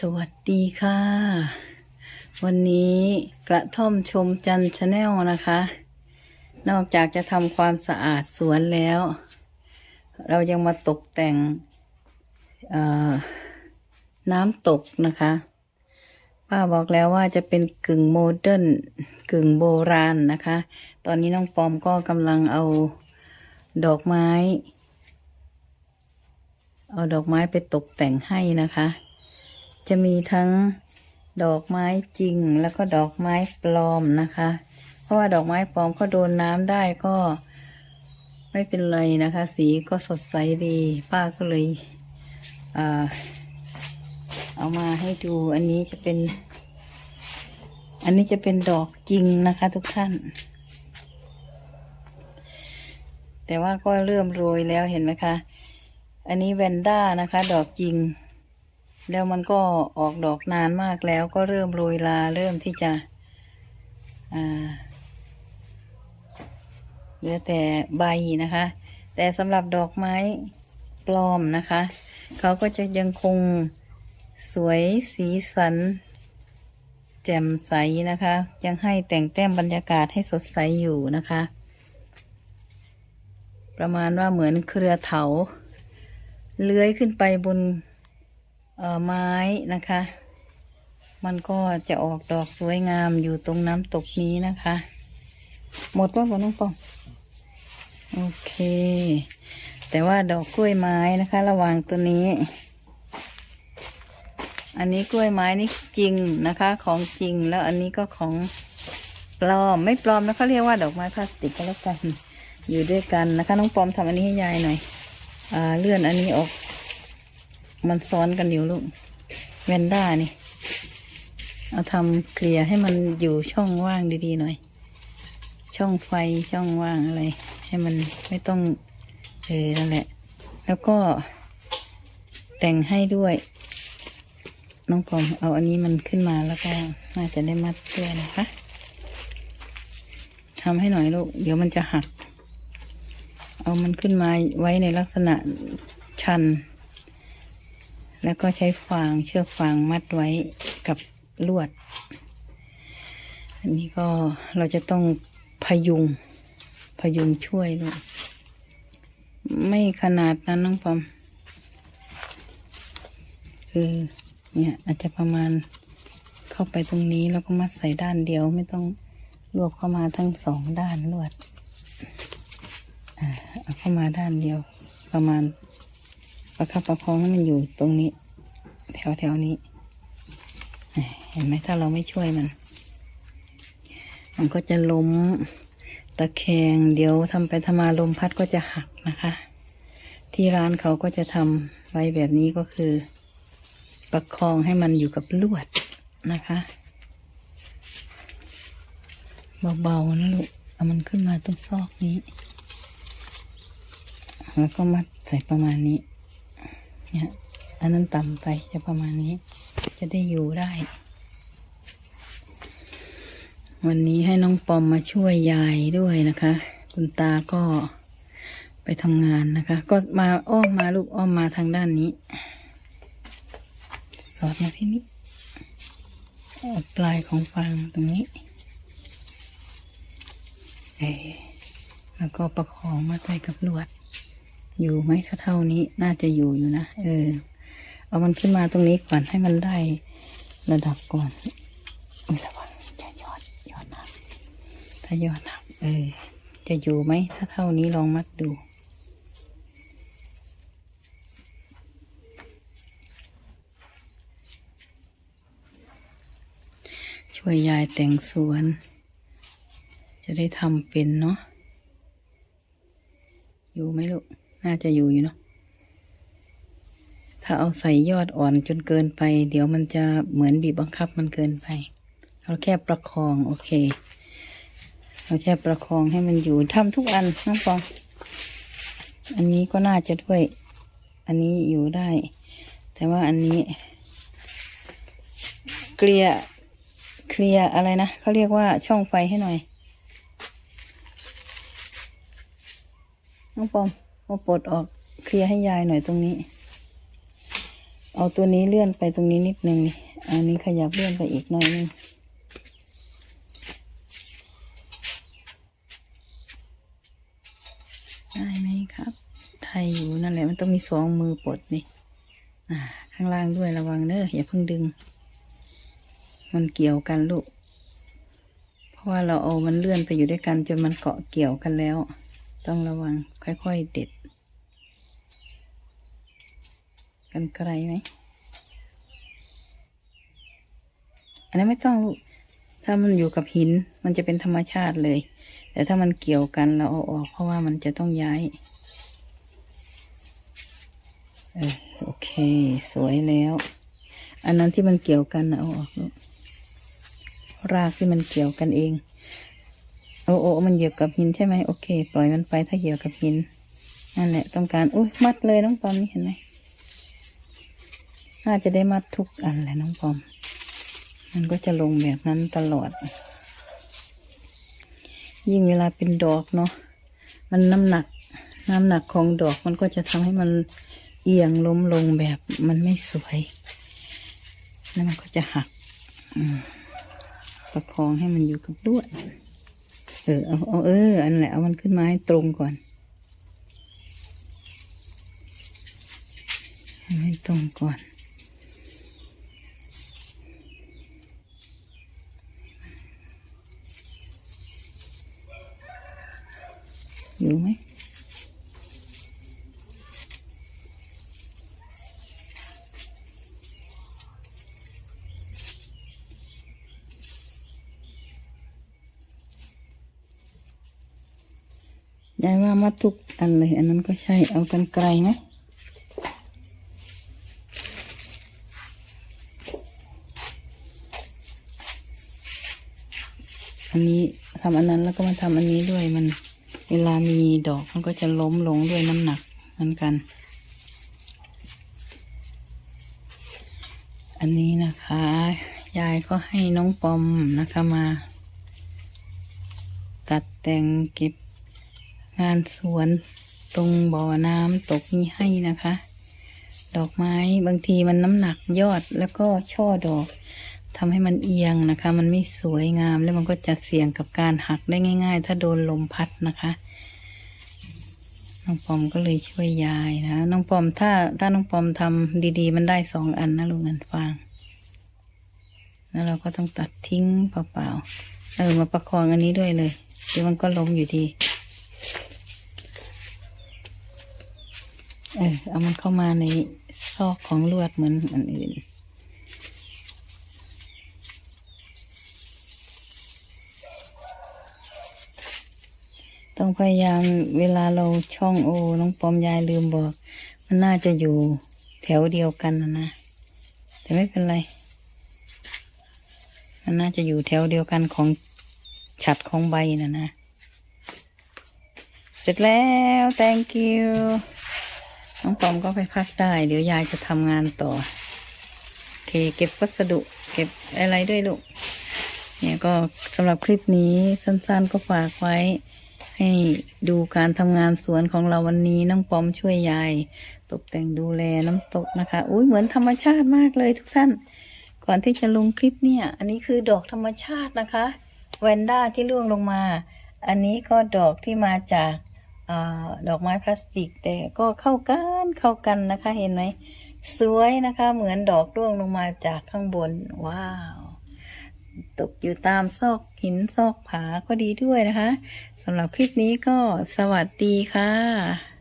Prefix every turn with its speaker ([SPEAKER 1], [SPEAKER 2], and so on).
[SPEAKER 1] สวัสดีค่ะ วันนี้กระท่อมชมจันชาแนลนะคะ นอกจากจะทำความสะอาดสวนแล้ว เรายังมาตกแต่งน้ำตกนะคะ ป้าบอกแล้วว่าจะเป็นกึ่งโมเดิร์นกึ่งโบราณนะคะ ตอนนี้น้องปอมก็กำลังเอาดอกไม้ เอาดอกไม้ไปตกแต่งให้นะคะ จะมีทั้งดอกไม้จริงแล้วก็ดอกไม้ปลอมนะคะ เพราะว่าดอกไม้ปลอมก็โดนน้ำได้ก็ ไม่เป็นไรนะคะ สีก็สดใสดี ป้าก็เลยเอเอามาให้ดูอันนี้จะเป็น อันนี้จะเป็นดอกจริงนะคะ ทุกท่าน แต่ว่าก็เริ่มโรยแล้วเห็นไหมคะ อันนี้แวนด้านะคะ ดอกจริง แล้วมันก็ออกดอกนานมากแล้วก็เริ่มโรยลาเริ่มที่จะเหลือแต่ใบนะคะ แต่สำหรับดอกไม้ปลอมนะคะ เขาก็จะยังคงสวยสีสัน แจ่มใสนะคะ ยังให้แต่งแต้มบรรยากาศให้สดใสอยู่นะคะ ประมาณว่าเหมือนเครือเถา เลื้อยขึ้นไปบน ไม้นะคะ มันก็จะออกดอกสวยงามอยู่ตรงน้ำตกนี้นะคะ หมดว่าบอน้องปอง โอเค แต่ว่าดอกกล้วยไม้นะคะ ระหว่างตัวนี้ อันนี้กล้วยไม้นี่จริงนะคะ ของจริงแล้วอันนี้ก็ของปลอมไม่ปลอมนะเขาเรียกว่าดอกไม้พลาสติกก็แล้วกัน อยู่ด้วยกันนะคะ น้องปอมทำอันนี้ให้ยายหน่อย อ่าเลื่อนอันนี้ออก มันซ้อนกันอยู่ลูกแวนด้านี่ เอาทำเคลียร์ให้มันอยู่ช่องว่างดีๆหน่อย ช่องไฟช่องว่างอะไร ให้มันไม่ต้องเออนั่นแหละ แล้วก็ แต่งให้ด้วย น้องปอมเอาอันนี้มันขึ้นมาแล้วก็น่าจะได้มัดด้วยนะคะทำให้หน่อยลูก เดี๋ยวมันจะหัก เอามันขึ้นมาไว้ในลักษณะชัน แล้วก็ใช้ฟางเชือกฟางมัดไว้กับลวด อันนี้ก็เราจะต้องพยุง พยุงช่วยลูกไม่ขนาดนั้นน้องปอม คือเนี่ยอาจจะประมาณเข้าไปตรงนี้แล้วก็มัดใส่ด้านเดียวไม่ต้องรวบเข้ามาทั้งสองด้านลวดเอาเข้ามาด้านเดียวประมาณ ประคับประคองให้มันอยู่ตรงนี้ แถวแถวๆนี้ เห็นไหมถ้าเราไม่ช่วยมัน มันก็จะล้มตะแคงเดี๋ยวทำไปทำมาลมพัดก็จะหักนะคะ ที่ร้านเขาก็จะทำไว้แบบนี้ก็คือ ประคองให้มันอยู่กับลวดนะคะเบาๆนะลูกเอามันขึ้นมาตรงซอกนี้ แล้วก็มัดใส่ประมาณนี้ เนี่ยอันนั้นต่ำไปจะประมาณนี้ จะได้อยู่ได้ วันนี้ให้น้องปอมมาช่วยยายด้วยนะคะ คุณตาก็ไปทำงานนะคะ ก็มาอ้อมมาลูกอ้อมมาทางด้านนี้ สอดมาที่นี้ปลายของฟางตรงนี้แล้วก็ประคองมาใส่กับลวด อยู่ไหมถ้าเท่านี้น่าจะอยู่อยู่นะเออ เอามันขึ้นมาตรงนี้ก่อนให้มันได้ระดับก่อนอุ๊ยระวังจะยอดยอดนักถ้ายอดนักเออ จะอยู่ไหมถ้าเท่านี้ลองมัดดูช่วยยายแต่งสวน จะได้ทำเป็นเนาะอยู่ไหมลูก น่าจะอยู่อยู่เนาะถ้าเอาใส่ยอดอ่อนจนเกินไป เดี๋ยวมันจะเหมือนบีบบังคับมันเกินไป เราแค่ประคองโอเค เราแค่ประคองให้มันอยู่ทำทุกอันน้องฟอง อันนี้ก็น่าจะด้วย อันนี้อยู่ได้ แต่ว่าอันนี้ เกลียเคลียร์อะไรนะเขาเรียกว่าช่องไฟให้หน่อย น้องปอม มาปลดออกเคลียร์ให้ยายหน่อยตรงนี้ เอาตัวนี้เลื่อนไปตรงนี้นิดนึงนี่อันนี้ขยับเลื่อนไปอีกหน่อยนึงได้ไหมครับ ได้อยู่นั่นแหละมันต้องมีสองมือปลดนี่อ่าข้างล่างด้วยระวังเด้ออย่าเพิ่งดึง มันเกี่ยวกันลูก เพราะว่าเราเอามันเลื่อนไปอยู่ด้วยกันจนมันเกาะเกี่ยวกันแล้ว ต้องระวังค่อยๆเด็ด กันไกลไหม อันนั้นไม่ต้องลูกถ้ามันอยู่กับหินมันจะเป็นธรรมชาติเลย แต่ถ้ามันเกี่ยวกันเราเอาออกเพราะว่ามันจะต้องย้ายเออโอเค สวยแล้ว อันนั้นที่มันเกี่ยวกันนะเอาออกลูกรากที่มันเกี่ยวกันเอง โอ้โอ้มันเหยียบกับหินใช่ไหมโอเค ปล่อยมันไปถ้าเหยียบกับหินนั่นแหละต้องการอุ้ยมัดเลยน้องปอมนี่เห็นไหมน่าจะได้มัดทุกอันแหละน้องปอม มันก็จะลงแบบนั้นตลอด ยิ่งเวลาเป็นดอกเนาะมันน้ำหนัก น้ำหนักของดอกมันก็จะทำให้มันเอียงล้มลงแบบมันไม่สวย แล้วมันก็จะหักอประคองให้มันอยู่กับลวด เออเอาเอาเอออันแหละเอามันขึ้นมาให้ตรงก่อนให้ตรงก่อนอยู่ไหม ยายว่ามัดทุกอันเลย อันนั้นก็ใช่ เอากันไกลไหมอันนี้ทำอันนั้นแล้วก็มาทำอันนี้ด้วยมัน เวลามีดอกมันก็จะล้มลงด้วยน้ำหนักเหมือนกัน อันนี้นะคะ ยายก็ให้น้องปอมนะคะมา ตัดแต่งเก็บ งานสวนตรงบ่อน้ำตกนี้ให้นะคะ ดอกไม้บางทีมันน้ำหนักยอดแล้วก็ช่อดอกทำให้มันเอียงนะคะ มันไม่สวยงามแล้วมันก็จะเสี่ยงกับการหักได้ง่าย ๆ ถ้าโดนลมพัดนะคะน้องปอมก็เลยช่วยยายนะน้องปอมถ้าถ้าน้องปอมทำดีๆ มันได้สองอันนะลูกเงินฟาง แล้วเราก็ต้องตัดทิ้งเปล่าๆเออมาประคองอันนี้ด้วยเลยเดี๋ยวมันก็ล้มอยู่ดี เออเอามันเข้ามาในซอกของลวดเหมือนอันอื่นต้องพยายามเวลาเราช่องโอ น้องปอมยายลืมบอก มันน่าจะอยู่แถวเดียวกันนะนะ แต่ไม่เป็นไร มันน่าจะอยู่แถวเดียวกันของฉัดของใบนะนะ เสร็จแล้ว thank you น้องปอมก็ไปพักได้ เดี๋ยวยายจะทำงานต่อเคเก็บวัสดุ เก็บอะไรด้วยลูก เนี่ยก็สำหรับคลิปนี้สั้นๆก็ฝากไว้ ให้ดูการทำงานสวนของเราวันนี้น้องปอมช่วยยาย ตกแต่งดูแลน้ำตกนะคะ อุ้ยเหมือนธรรมชาติมากเลยทุกท่าน ก่อนที่จะลงคลิปเนี่ย อันนี้คือดอกธรรมชาตินะคะแวนด้าที่ร่วงลงมา อันนี้ก็ดอกที่มาจาก ดอกไม้พลาสติก แต่ก็เข้ากันเข้ากันนะคะ เห็นไหมสวยนะคะ เหมือนดอกร่วงลงมาจากข้างบน ว้าว ตกอยู่ตามซอกหินซอกผาก็ดีด้วยนะคะสำหรับคลิปนี้ก็สวัสดีค่ะ